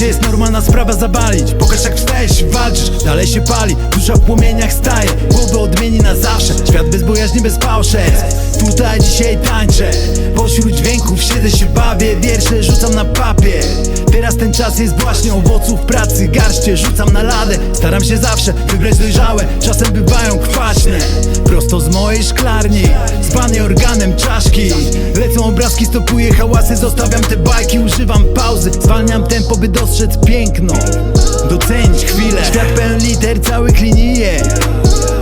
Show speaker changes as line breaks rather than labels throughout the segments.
Rzeczy jest normalna sprawa zabalić Pokaż jak wstajesz walczysz, dalej się pali. Dusza w płomieniach staje, głowę odmieni na zawsze. Świat bez bojaźni, bez fałszerstw. Tutaj dzisiaj tańczę Pośród dźwięków siedzę się bawię. Wiersze rzucam na papier. Teraz ten czas jest właśnie owoców pracy Garście. Rzucam na ladę Staram się zawsze wybrać dojrzałe. Czasem bywają kwaśne Prosto z mojej szklarni. Zbany Lecą obrazki, stopuję hałasy Zostawiam te bajki, używam pauzy Zwalniam tempo, by dostrzec piękno. Docenić chwilę. Świat pełen liter, całych linijek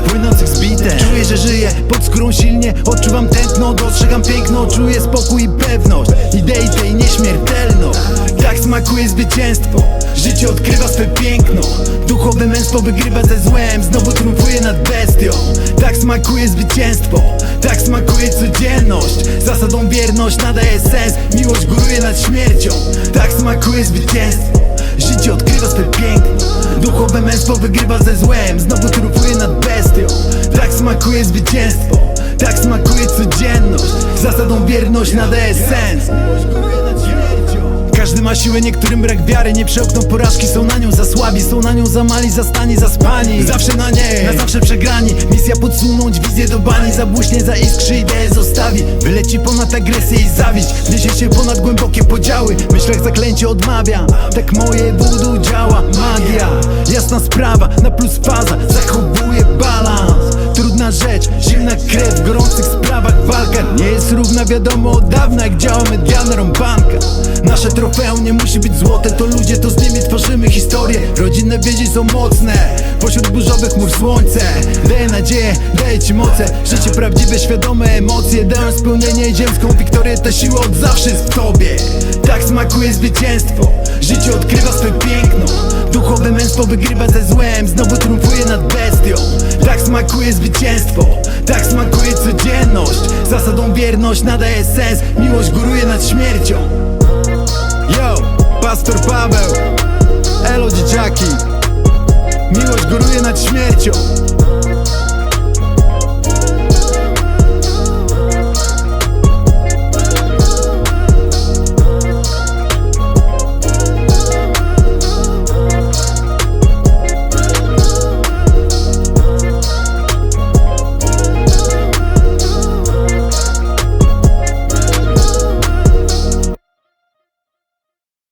Płynących z bitem. Czuję, że żyję pod skórą silnie Odczuwam tętno, dostrzegam piękno Czuję spokój i pewność. Idei tej nieśmiertelność. Tak smakuje zwycięstwo. Życie odkrywa swe piękno Duchowe męstwo wygrywa ze złem. Znowu triumfuje nad bestią. Tak smakuje zwycięstwo. Tak smakuje codzienność. Zasadą wierność nadaje sens. Miłość góruje nad śmiercią. Tak smakuje zwycięstwo. Życie odkrywa swe piękno. Duchowe męstwo wygrywa ze złem. Znowu triumfuje nad bestią. Tak smakuje zwycięstwo. Tak smakuje codzienność. Zasadą wierność nadaje sens każdy ma siłę, niektórym brak wiary. Nie przełkną porażki, są na nią za słabi Są na nią za mali, zastani, zaspani Zawsze na niej, na zawsze przegrani. Misja podsunąć wizję do bani. Zabłyśnie, zaiskrzy, ideę zostawi. Wyleci ponad agresję i zawiść. Wniesie się ponad głębokie podziały. Myślach zaklęcie odmawia. Tak moje voodoo działa. Magia, jasna sprawa Na plus faza, zachowuje balans. Trudna rzecz, zimna krew w gorących sprawach. Walka nie jest równa, wiadomo od dawna. Jak działa medialna rąbanka Nasze trofeum nie musi być złote. To ludzie, to z nimi tworzymy historię. Rodzinne więzi są mocne. Pośród burzowych chmur słońce. Daję nadzieję, daję ci moce. Życie prawdziwe, świadome emocje Dają spełnienie ziemską wiktorię Ta siła od zawsze jest w tobie. Tak smakuje zwycięstwo. Życie odkrywa swe piękno. Duchowe męstwo wygrywa ze złem. Znowu triumfuje nad bestią. Tak smakuje zwycięstwo. Tak smakuje codzienność. Zasadą wierność nadaje sens. Miłość góruje nad śmiercią Yo, pastor Paweł. Elo dzieciaki. Miłość góruje nad śmiercią